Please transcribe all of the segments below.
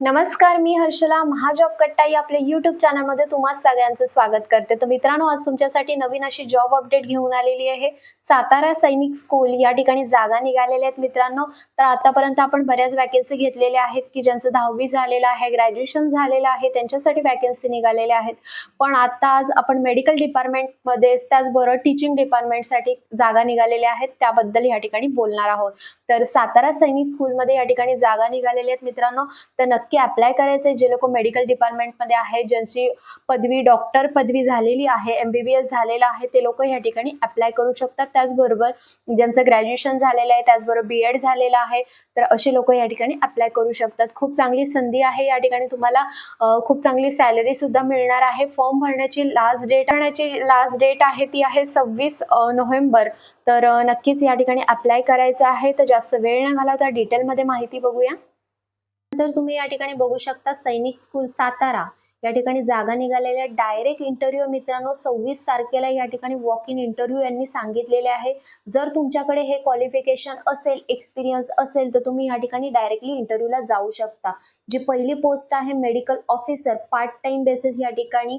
नमस्कार मी हर्षला महाजॉब कट्टा या आपल्या युट्यूब चॅनलमध्ये तुम्हा सगळ्यांचं स्वागत करते. तर मित्रांनो आज तुमच्यासाठी नवीन अशी जॉब अपडेट घेऊन आलेली आहे. सातारा सैनिक स्कूल या ठिकाणी जागा निघालेल्या आहेत मित्रांनो. तर आतापर्यंत आपण बऱ्याच वॅकेन्सी घेतलेल्या आहेत की ज्यांचं दहावी झालेलं आहे ग्रॅज्युएशन झालेलं आहे त्यांच्यासाठी वॅकेन्सी निघालेल्या आहेत. पण आता आज आपण मेडिकल डिपार्टमेंटमध्ये त्याचबरोबर टीचिंग डिपार्टमेंटसाठी जागा निघालेल्या आहेत. त्याबद्दल या ठिकाणी बोलणार आहोत. तर सातारा सैनिक स्कूलमध्ये या ठिकाणी जागा निघालेल्या आहेत मित्रांनो. तर नक्की अप्लाय करायचंय. जे लोक मेडिकल डिपार्टमेंटमध्ये आहेत ज्यांची पदवी डॉक्टर पदवी झालेली आहे एमबीबीएस झालेला आहे ते लोक या ठिकाणी अप्लाय करू शकतात. त्याचबरोबर ज्यांचं ग्रॅज्युएशन झालेलं आहे त्याचबरोबर बी एड झालेलं आहे तर असे लोक या ठिकाणी अप्लाय करू शकतात. खूप चांगली संधी आहे या ठिकाणी तुम्हाला. खूप चांगली सॅलरी सुद्धा मिळणार आहे. फॉर्म भरण्याची लास्ट डेट भरण्याची लास्ट डेट आहे ती आहे सव्वीस नोव्हेंबर. तर नक्कीच या ठिकाणी अप्लाय करायचं आहे. तर जास्त वेळ न घालवता डिटेलमध्ये माहिती बघूया. तर तुम्ही या ठिकाणी बघू शकता सैनिक स्कूल सातारा. या ठिकाणी जागा निघालेल्या डायरेक्ट इंटरव्ह्यू मित्रांनो सव्वीस तारखेला या ठिकाणी वॉक इन इंटरव्ह्यू यांनी सांगितलेले आहे. जर तुमच्याकडे हे क्वालिफिकेशन असेल एक्सपिरियन्स असेल तर तुम्ही या ठिकाणी डायरेक्टली इंटरव्ह्यूला जाऊ शकता. जी पहिली पोस्ट आहे medical officer part time basis या ठिकाणी.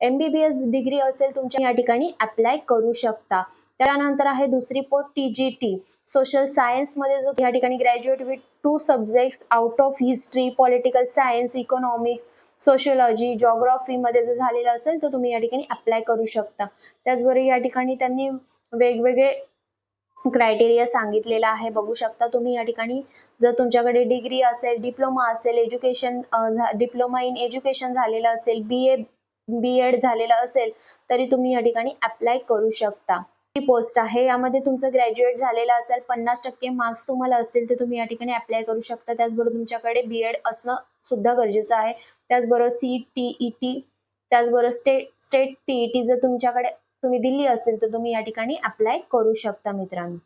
एमबीबीएस डिग्री असेल तुमच्या या ठिकाणी अप्लाय करू शकता. त्यानंतर आहे दुसरी post T G T social सायन्समध्ये जो या ठिकाणी graduate with two subjects out of history political science economics sociology जॉग्रॉफीमध्ये जर झालेलं असेल तर तुम्ही या ठिकाणी अप्लाय करू शकता. त्याचबरोबर या ठिकाणी त्यांनी वेगवेगळे क्रायटेरिया सांगितलेला आहे. बघू शकता तुम्ही या ठिकाणी जर तुमच्याकडे डिग्री असेल डिप्लोमा असेल एज्युकेशन डिप्लोमा इन एज्युकेशन झालेलं असेल बी ए बी एड झालेलं असेल तरी तुम्ही या ठिकाणी अप्लाय करू शकता. ही पोस्ट आहे. यामध्ये तुमचं ग्रॅज्युएट झालेलं असेल पन्नास टक्के मार्क्स तुम्हाला असतील तर तुम्ही या ठिकाणी अप्लाय करू शकता. त्याचबरोबर तुमच्याकडे बी एड असणं सुद्धा गरजेचं आहे. त्याचबरोबर सी टी ई टी त्याचबरोबर state state T E T जर तुमच्याकडे तुम्ही दिली असेल तर तुम्ही या ठिकाणी अप्लाय करू शकता मित्रांनो.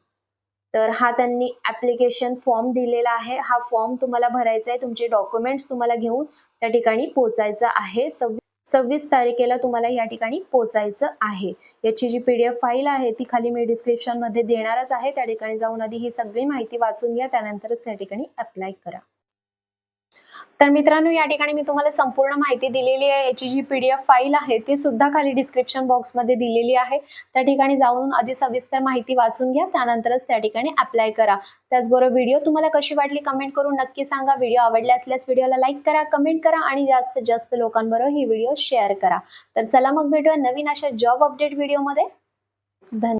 तर हा त्यांनी ऍप्लिकेशन फॉर्म दिलेला आहे. हा फॉर्म तुम्हाला भरायचा आहे. तुमचे डॉक्युमेंट्स तुम्हाला घेऊन त्या ठिकाणी पोचायचं आहे. सव्वीस सव्वीस तारखेला तुम्हाला या ठिकाणी पोचायचं आहे. याची जी पीडीएफ फाईल आहे ती खाली मी डिस्क्रिप्शनमध्ये देणारच आहे. त्या ठिकाणी जाऊन आधी ही सगळी माहिती वाचून घ्या त्यानंतरच त्या ठिकाणी अप्लाय करा. तर मित्रांनो या ठिकाणी मी तुम्हाला संपूर्ण माहिती दिलेली आहे. याची जी पीडीएफ फाईल आहे ती सुद्धा खाली डिस्क्रिप्शन बॉक्समध्ये दिलेली आहे. त्या ठिकाणी जाऊन आधी सविस्तर माहिती वाचून घ्या त्यानंतरच त्या ठिकाणी अप्लाय करा. त्याचबरोबर व्हिडिओ तुम्हाला कशी वाटली कमेंट करून नक्की सांगा. व्हिडिओ आवडला असल्यास व्हिडिओला लाईक करा कमेंट करा आणि जास्तीत जास्त लोकांबरोबर ही व्हिडिओ शेअर करा. तर चला मग भेटूया नवीन अशा जॉब अपडेट व्हिडिओमध्ये धन्यवाद.